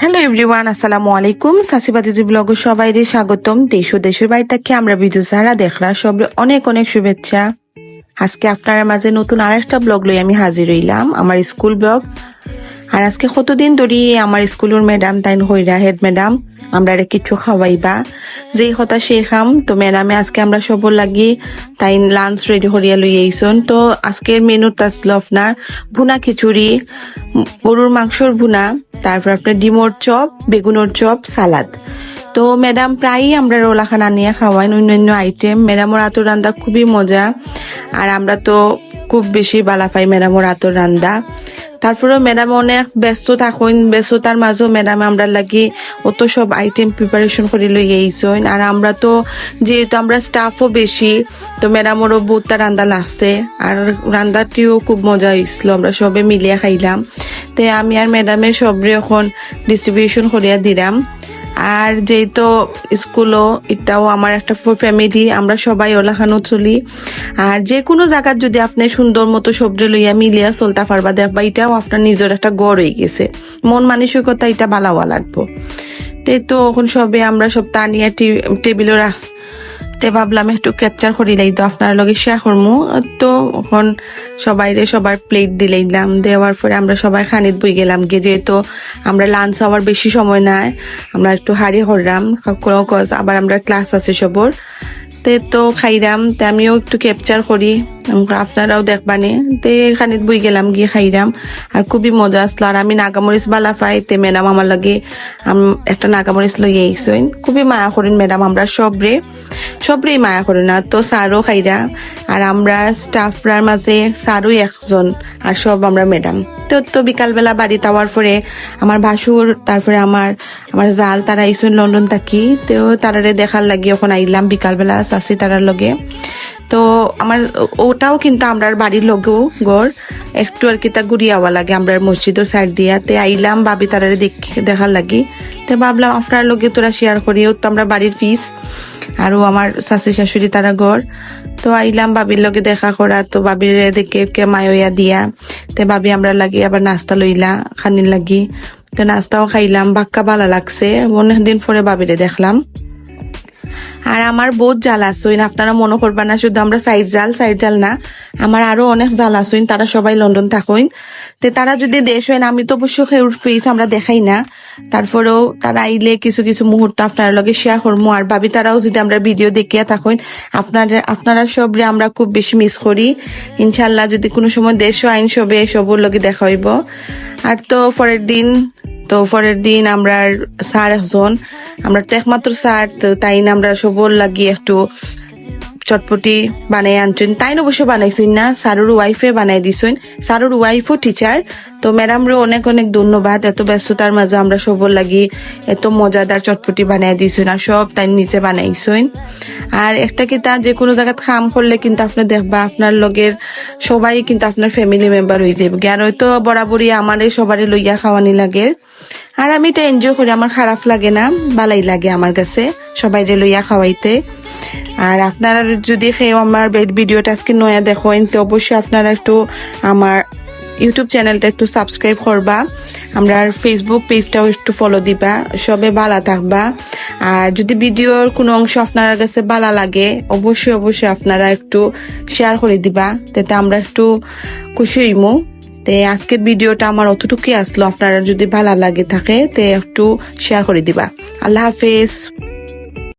Hello everyone আসসালামু আলাইকুম সাসিবাদিজি blog সবাই স্বাগতম। দেশ ও দেশের বাইরে থেকে আমরা ভিডিও যারা দেখরা সব অনেক অনেক শুভেচ্ছা। আজকে আপনার মাঝে নতুন আরেকটা ব্লগ লই আমি হাজির হইলাম। আমার স্কুল ব্লগ আর আজকে কতদিন ধরে আমার স্কুলের ম্যাডাম তাইন হইরা, হেড ম্যাডাম আমরা কিছু খাওয়াইবা। যেই কথা সেই খাম, তো ম্যাডামে আজকে আমরা সবর লাগি, তাই লাঞ্চ রেডি করিয়া লই আইসন। তো আজকের মেনু আসল আপনার ভুনা খিচুড়ি, গরুর মাংসর ভুনা, তারপর আপনার ডিমোর চপ, বেগুনের চপ, সালাদ। তো ম্যাডাম প্রায়ই আমরা রোলাখানা নিয়ে খাওয়াই, অন্যান্য আইটেম ম্যাডামর আতর রান্দা খুবই মজা, আর আমরা তো খুব বেশি বালা পাই ম্যাডামর আতর রান্দা। তারপরেও ম্যাডাম অনেক ব্যস্ত থাকুন, ব্যস্ততার মাঝেও ম্যাডাম আমরা লাগি অত সব আইটেম প্রিপারেশন করে লই এইছইন আর আমরা তো যেহেতু আমরা স্টাফও বেশি, তো ম্যাডামরও বহুতটা রান্দা লাগছে আর রান্দাটিও খুব মজা হয়েছিল আমরা সবে মিলিয়া খাইলাম। তে আমি আর ম্যাডামে সবরে এখন ডিস্ট্রিবিউশন করিয়া দিলাম। আর যেহেতু স্কুলও, এটাও আমার একটা ফ্যামিলি আমরা সবাই ওলাখানো চলি। আর যে কোনো জায়গার যদি আপনি সুন্দর মতো সবজি লইয়া মিলিয়া চলতা পারবা, দেখবা এটাও আপনার নিজের একটা গড় হয়ে গেছে। মন মানসিকতা এটা বালাওয়া লাগবো। তে এখন সবে আমরা সব তানিয়া টেবিলও রাখ তে ভাবলাম একটু ক্যাপচার করি লাই তো আপনার লগে শেয়ার করমু। তো এখন সবাই রে সবার প্লেট দিলাইলাম দেওয়ার পরে আমরা সবাই খানিত বই গেলাম গিয়ে যেহেতু আমরা লাঞ্চ হওয়ার বেশি সময় নাই, আমরা একটু হাড়ি করলাম কোনো কজ আবার আমরা ক্লাস আছে সবর। তে তো খাইরাম তে আমিও একটু ক্যাপচার করি। আপনারাও দেখবানে। তে খানিত বই গেলাম, গিয়ে খাইরাম আর খুবই মজা আসলো। আর আমি নাগামরিচ বালা পাই, তে ম্যাডাম আমার লাগে একটা নাগামরিচ লই আইসইন খুবই মায়া করেন ম্যাডাম আমরা সবরে। সবরেই মায়া করে না। তো স্যারও খাইরা, আর আমরা স্টাফরার মাঝে স্যারই একজন, আর সব আমরা ম্যাডাম তো তো বিকালবেলা বাড়ি তাওয়ার পরে আমার ভাসুর, তারপরে আমার আমার জাল, তারা আইসুন লন্ডন থাকি, তো তারারে দেখার লাগি ওখানে আইলাম বিকালবেলা চাষি তারার লগে। তো আমার, ওটাও কিন্তু আমরার বাড়ির লগেও গড় একটু আর কি তা ঘুরিয়াওয়া লাগে আমরার মসজিদের সাইড দিয়া। তে আইলাম ভাবি তারারে দেখ- দেখার লাগি। তো ভাবলাম আপনার লগে তোরা শেয়ার করিও তো আমরা বাড়ির ফিস আরও আমার শাশি শাশুড়ি তারা ঘর। তো আইলাম বাবির লগে দেখা করা, তো বাবির দেখে কে মায়য়া দিয়া। তে ভাবি আমরা লাগি আবার নাস্তা লইলা, খানির লাগি। তো নাস্তাও খাইলাম, বাক্কা ভালো লাগছে। অনেকদিন পরে বাবিরে দেখলাম। আর আমার বহুত জাল আসইন আপনারা মনে করবা না, শুধু আমরা সাইড জাল সাইড জাল না। আমার আরও অনেক জাল আসইন তারা সবাই লন্ডন থাকুন তে তারা যদি দেশ হয় আমি তো অবশ্য খেউর ফেস আমরা দেখাই না। তারপরেও তারা আইলে কিছু কিছু মুহূর্ত আপনার লগে শেয়ার করব আর ভাবি তারাও যদি আমরা ভিডিও দেখিয়া থাকুন আপনারা আপনারা সবরে আমরা খুব বেশি মিস করি। ইনশাল্লাহ যদি কোনো সময় দেশ আইন সবে সবর লগে দেখা হইব। আর তো পরের দিন, তো পরের দিন আমরা স্যার একজন আমরা তো একমাত্র স্যার, তো তাই না আমরা সবর লাগিয়ে একটু চটপটি বানাই আনছেন। তাই অবশ্য বানাইছেন না, স্যারের ওয়াইফে বানাই দিছেন। স্যারের ওয়াইফও টিচার তো ম্যাডামরও অনেক অনেক ধন্যবাদ, এত ব্যস্ততার মাঝে আমরা সবর লাগি এত মজাদার চটপটি বানাই দিছেন আর সব তাই নিচে বানাইছেন। আর একটা কি তা, যে কোনো জায়গায় কাম করলে কিন্তু আপনি দেখবা, আপনার লগের সবাই কিন্তু আপনার ফ্যামিলি মেম্বার হয়ে যাবে আর হয়তো বরাবরই আমারে সবারই লইয়া খাওয়ানি লাগে। আর আমি এটা এনজয় করি, আমার খারাপ লাগে না, ভালাই লাগে আমার কাছে সবাই লইয়া খাওয়াইতে। আর আপনারা যদি খেয়ে আমার ভিডিওটা আজকে নয়া দেখেন, তো অবশ্যই আপনারা একটু আমার ইউটিউব চ্যানেলটা একটু সাবস্ক্রাইব করবা। আমরা ফেসবুক পেজটাও একটু ফলো দিবা, সবে ভালা থাকবা। আর যদি ভিডিওর কোনো অংশ আপনার কাছে ভালো লাগে, অবশ্যই অবশ্যই আপনারা একটু শেয়ার করে দিবা যাতে আমরা একটু খুশি হইমু। তে আজকের ভিডিওটা আমার অতটুকুই আসলো। আপনারা যদি ভালো লাগে থাকে তে একটু শেয়ার করে দিবা। আল্লাহ হাফেজ।